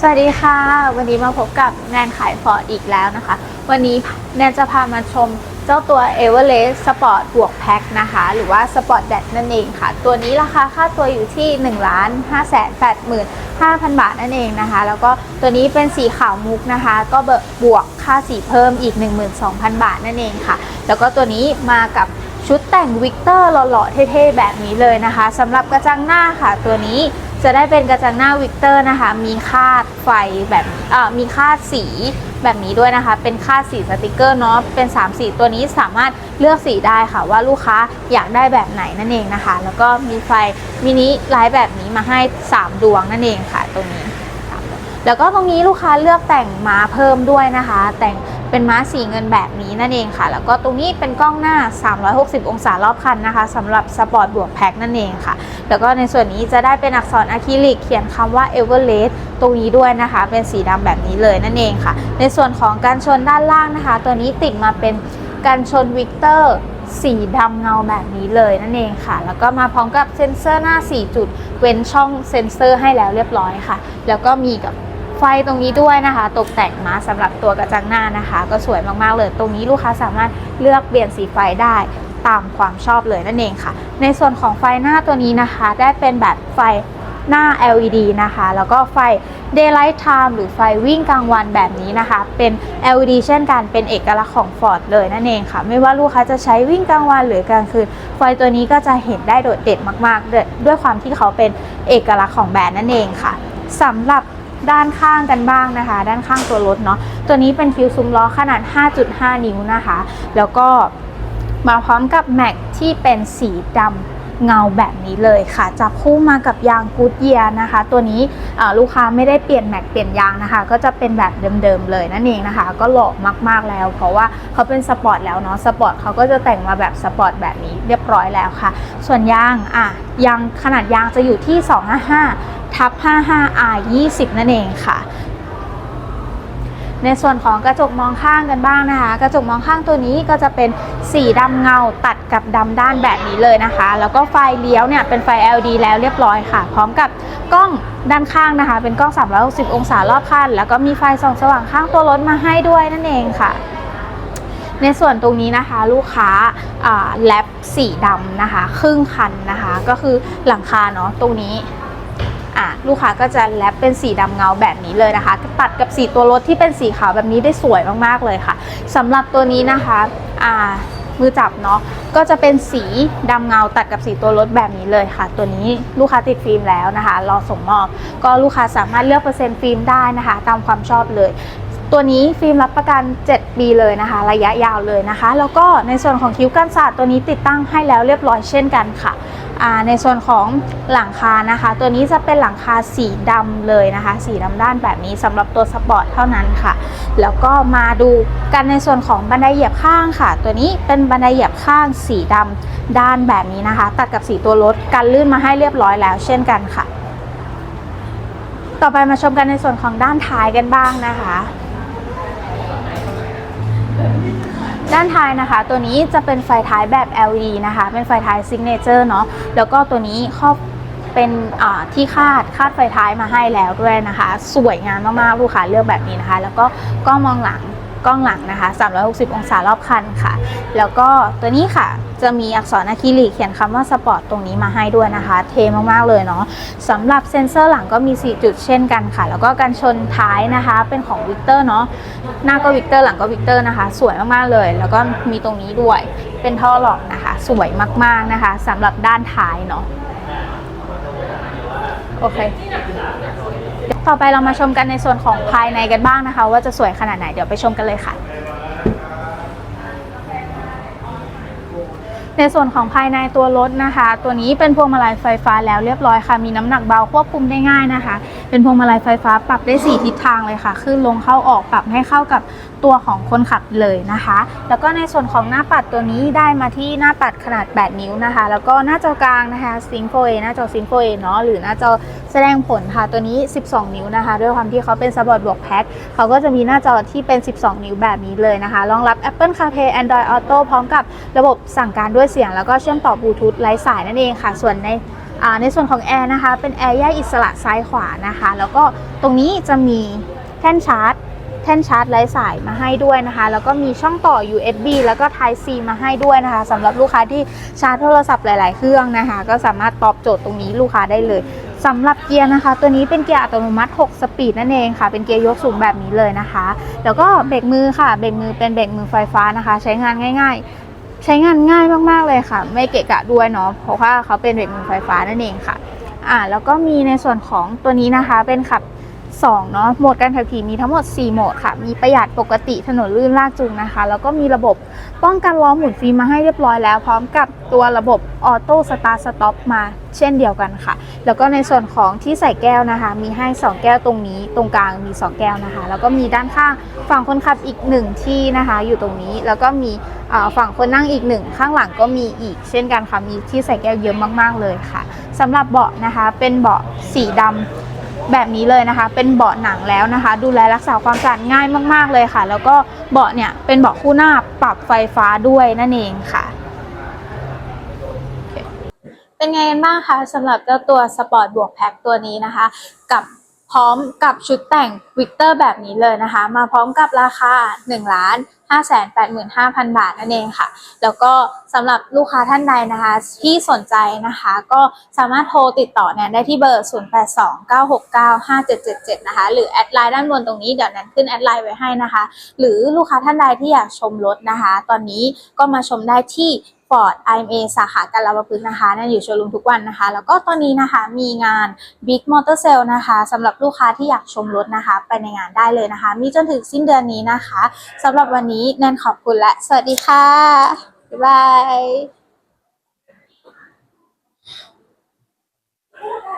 สวัสดีค่ะ วันนี้มาพบกับแนนขายฟอร์ดอีกแล้วนะคะ วันนี้แนนจะพามาชมเจ้าตัว e v e r e s t Sport บวกแพ็คนะคะ หรือว่า Sport d a t นั่นเองค่ะ ตัวนี้ราคาค่าตัวอยู่ที่1 5 8 5 0 0 0 บาทนั่นเองนะคะ แล้วก็ตัวนี้เป็นสีขาวมุกนะคะ ก็บวกค่าสีเพิ่มอีก 12,000 บาทนั่นเองค่ะ แล้วก็ตัวนี้มากับชุดแต่งวิกเตอร์หล่อๆเท่ๆแบบนี้เลยนะคะสำหรับกระจังหน้าค่ะตัวนี้ จะได้เป็นกระจังหน้าวิกเตอร์นะคะ มีคาดไฟแบบเอ่อมีคาดสีแบบนี้ด้วยนะคะ เป็นคาดสีสติกเกอร์เนาะ เป็น 3 สีตัวนี้สามารถเลือกสีได้ค่ะว่าลูกค้าอยากได้แบบไหนนั่นเองนะคะ แล้วก็มีไฟมินิไลท์แบบนี้มาให้ 3 ดวงนั่นเองค่ะตรงนี้ แล้วก็ตรงนี้ลูกค้าเลือกแต่งมาเพิ่มด้วยนะคะ แต่ง เป็นม้าสีเงินแบบนี้นั่นเองค่ะ แล้วก็ตรงนี้เป็นกล้องหน้า 360 องศารอบคันนะคะสำหรับสปอร์ตบวกแพ็คนั่นเองค่ะ แล้วก็ในส่วนนี้จะได้เป็นอักษรอะคริลิกเขียนคำว่า e v e r e s t ตรงนี้ด้วยนะคะ เป็นสีดำแบบนี้เลยนั่นเองค่ะ ในส่วนของการชนด้านล่างนะคะ ตัวนี้ติดมาเป็นการชนวิกเตอร์สีดำเงาแบบนี้เลยนั่นเองค่ะ แล้วก็มาพร้อมกับเซ็นเซอร์หน้า 4 จุด เว้นช่องเซ็นเซอร์ให้แล้วเรียบร้อยค่ะ แล้วก็มีกับ ไฟตรงนี้ด้วยนะคะ ตกแต่งมาสำหรับตัวกระจังหน้านะคะ ก็สวยมากๆเลย ตรงนี้ลูกค้าสามารถเลือกเปลี่ยนสีไฟได้ตามความชอบเลยนั่นเองค่ะ ในส่วนของไฟหน้าตัวนี้นะคะ ได้เป็นแบบไฟหน้า LED นะคะ แล้วก็ไฟ Daylight Time หรือไฟวิ่งกลางวันแบบนี้นะคะ เป็น LED เช่นกัน เป็นเอกลักษณ์ของ Ford เลยนั่นเองค่ะ ไม่ว่าลูกค้าจะใช้วิ่งกลางวันหรือกลางคืน ไฟตัวนี้ก็จะเห็นได้โดดเด่นมากๆ ด้วยความที่เขาเป็นเอกลักษณ์ของแบรนด์นั่นเองค่ะสำหรับ ด้านข้างกันบ้างนะคะ ด้านข้างตัวรถเนาะตัวนี้เป็นฟิวซุ้มล้อขนาด 5.5 นิ้วนะคะ แล้วก็มาพร้อมกับแม็กที่เป็นสีดำเงาแบบนี้เลยค่ะ จับคู่มากับยางกูดเยียนะคะ ตัวนี้ลูกค้าไม่ได้เปลี่ยนแม็กเปลี่ยนยางนะคะ ก็จะเป็นแบบเดิมๆเลยนั่นเองนะคะ ก็หล่อมากๆแล้ว เพราะว่าเขาเป็นสปอร์ตแล้วเนาะสปอร์ตเขาก็จะแต่งมาแบบสปอร์ตแบบนี้เรียบร้อยแล้วค่ะ ส่วนยางอะยางขนาดยางจะอยู่ที่ 255 ทับ 55R 20 นั่นเองค่ะ ในส่วนของกระจกมองข้างกันบ้างนะคะ กระจกมองข้างตัวนี้ก็จะเป็นสีดำเงาตัดกับดำด้านแบบนี้เลยนะคะ แล้วก็ไฟเลี้ยวเนี่ยเป็นไฟ LED แล้วเรียบร้อยค่ะ พร้อมกับกล้องด้านข้างนะคะ เป็นกล้อง 360 องศารอบคัน แล้วก็มีไฟส่องสว่างข้างตัวรถมาให้ด้วยนั่นเองค่ะในส่วนตรงนี้นะคะลูกค้าแลปสีดำนะคะ ครึ่งคันนะคะ ก็คือหลังคาเนาะตรงนี้ อะลูกค้าก็จะแลปเป็นสีดำเงาแบบนี้เลยนะคะ ตัดกับสีตัวรถที่เป็นสีขาวแบบนี้ได้สวยมากๆเลยค่ะสำหรับตัวนี้นะคะอ่ามือจับเนาะก็จะเป็นสีดำเงาตัดกับสีตัวรถแบบนี้เลยค่ะ ตัวนี้ลูกค้าติดฟิล์มแล้วนะคะ รอส่งมอบ ก็ลูกค้าสามารถเลือกเปอร์เซ็นต์ฟิล์มได้นะคะ ตามความชอบเลย ตัวนี้ฟิล์มรับประกัน 7 ปีเลยนะคะ ระยะยาวเลยนะคะ แล้วก็ในส่วนของคิ้วกันศาสตร์ตัวนี้ติดตั้งให้แล้วเรียบร้อยเช่นกันค่ะ ในส่วนของหลังคานะคะ ตัวนี้จะเป็นหลังคาสีดำเลยนะคะ สีดำด้านแบบนี้สำหรับตัวสปอร์ตเท่านั้นค่ะ แล้วก็มาดูกันในส่วนของบันไดเหยียบข้างค่ะ ตัวนี้เป็นบันไดเหยียบข้างสีดำด้านแบบนี้นะคะ ตัดกับสีตัวรถกันลื่นมาให้เรียบร้อยแล้ว เช่นกันค่ะ ต่อไปมาชมกันในส่วนของด้านท้ายกันบ้างนะคะ ด้านท้ายนะคะ ตัวนี้จะเป็นไฟท้ายแบบ LED นะคะ เป็นไฟท้ายซิกเนเจอร์เนาะแล้วก็ตัวนี้ครอบเป็นที่คาดคาดไฟท้ายมาให้แล้วด้วยนะคะ สวยงามมากๆลูกค้าเลือกแบบนี้นะคะ แล้วก็กล้องมองหลัง กล้องหลังนะคะ 360 องศารอบคันค่ะ แล้วก็ตัวนี้ค่ะจะมีอักษรอะคริลิกเขียนคำว่าสปอร์ตตรงนี้มาให้ด้วยนะคะ เทมากๆเลยเนาะสำหรับเซ็นเซอร์หลังก็มี 4 จุดเช่นกันค่ะ แล้วก็การชนท้ายนะคะ เป็นของวิกเตอร์เนาะหน้าก็วิกเตอร์หลังก็วิกเตอร์นะคะ สวยมากๆเลย แล้วก็มีตรงนี้ด้วย เป็นท่อหลอกนะคะ สวยมากๆนะคะสำหรับด้านท้ายเนาะโอเค ต่อไปเรามาชมกันในส่วนของภายในกันบ้างนะคะ ว่าจะสวยขนาดไหนเดี๋ยวไปชมกันเลยค่ะในส่วนของภายในตัวรถนะคะ ตัวนี้เป็นพวงมาลัยไฟฟ้าแล้วเรียบร้อยค่ะ มีน้ำหนักเบาควบคุมได้ง่ายนะคะเป็นพวงมาลัยไฟฟ้าปรับได้ 4 ทิศทางเลยค่ะ ขึ้นลงเข้าออกปรับให้เข้ากับตัวของคนขับเลยนะคะ แล้วก็ในส่วนของหน้าปัดตัวนี้ได้มาที่หน้าปัดขนาด 8 นิ้วนะคะ แล้วก็หน้าจอกลางนะคะซิงโฟเอหน้าจอซิงโฟเอเนาะหรือหน้าจอแสดงผลค่ะตัวนี้ 12 นิ้วนะคะ ด้วยความที่เขาเป็นสปอร์ตบวกแพ็คเขาก็จะมีหน้าจอที่เป็น 12 นิ้วแบบนี้เลยนะคะรองรับ Apple CarPlay Android Auto พร้อมกับระบบสั่งการด้วยเสียง แล้วก็เชื่อมต่อบลูทูธไร้สายนั่นเองค่ะ ส่วนใน ในส่วนของแอร์นะคะเป็นแอร์แยกอิสระซ้ายขวานะคะ แล้วก็ตรงนี้จะมีแท่นชาร์จ แท่นชาร์จไร้สายมาให้ด้วยนะคะ แล้วก็มีช่องต่อ USB แล้วก็ Type C มาให้ด้วยนะคะสำหรับลูกค้าที่ชาร์จโทรศัพท์หลาย ๆ เครื่องนะคะ ก็สามารถตอบโจทย์ตรงนี้ลูกค้าได้เลยสำหรับเกียร์นะคะ ตัวนี้เป็นเกียร์อัตโนมัติ 6 สปีดนั่นเองค่ะ เป็นเกียร์ยกสูงแบบนี้เลยนะคะ แล้วก็เบรกมือค่ะ เบรกมือเป็นเบรกมือไฟฟ้านะคะ ใช้งานง่าย ๆ ใช้งานง่ายมากๆเลยค่ะ ไม่เกะกะด้วยเนาะเพราะว่าเขาเป็นเบรกมือไฟฟ้านั่นเองค่ะอ่าแล้วก็มีในส่วนของตัวนี้นะคะเป็นขับ 2เนาะโหมดการขับขี่มีทั้งหมด 4 โหมดค่ะ มีประหยัดปกติถนนลื่นลากจูงนะคะ แล้วก็มีระบบป้องกันล้อหมุนฟรีมาให้เรียบร้อยแล้ว พร้อมกับตัวระบบออโต้สตาร์สต็อปมาเช่นเดียวกันค่ะ แล้วก็ในส่วนของที่ใส่แก้วนะคะ มีให้ 2 แก้วตรงนี้ ตรงกลางมี 2 แก้วนะคะ แล้วก็มีด้านข้างฝั่งคนขับอีก 1 ที่นะคะ อยู่ตรงนี้แล้วก็มีฝั่งคนนั่งอีกหนึ่งข้างหลังก็มีอีก เช่นกันค่ะมีที่ใส่แก้วเยอะมาก ๆเลยค่ะสำหรับเบาะนะคะเป็นเบาะสีดำ แบบนี้เลยนะคะ เป็นเบาะหนังแล้วนะคะ ดูแลรักษาความสะอาดง่ายมากๆเลยค่ะ แล้วก็เบาะเนี่ยเป็นเบาะคู่หน้าปรับไฟฟ้าด้วยนั่นเองค่ะเป็นไงกันบ้างคะสำหรับเจ้าตัวสปอร์ตบวกแพ็คตัวนี้นะคะ กับ พร้อมกับชุดแต่งวิกเตอร์แบบนี้เลยนะคะ มาพร้อมกับราคา1ล้าน585,000 บาทนั่นเองค่ะ แล้วก็สำหรับลูกค้าท่านใดนะคะที่สนใจนะคะ ก็สามารถโทรติดต่อเนี่ยได้ที่เบอร์ 0829695777 นะคะ หรือแอดไลน์ด้านบนตรงนี้เดี๋ยวนั้นขึ้นแอดไลน์ไว้ให้นะคะ หรือลูกค้าท่านใดที่อยากชมรถนะคะ ตอนนี้ก็มาชมได้ที่ ฟอร์ด IMA สาขาการลาบพฤกษ์นะคะ นั่นอยู่โชว์รูมทุกวันนะคะ แล้วก็ตอนนี้นะคะมีงาน Big Motor Sale นะคะสำหรับลูกค้าที่อยากชมรถนะคะ ไปในงานได้เลยนะคะ มีจนถึงสิ้นเดือนนี้นะคะสำหรับวันนี้แนนขอบคุณและ สวัสดีค่ะ บ๊ายบาย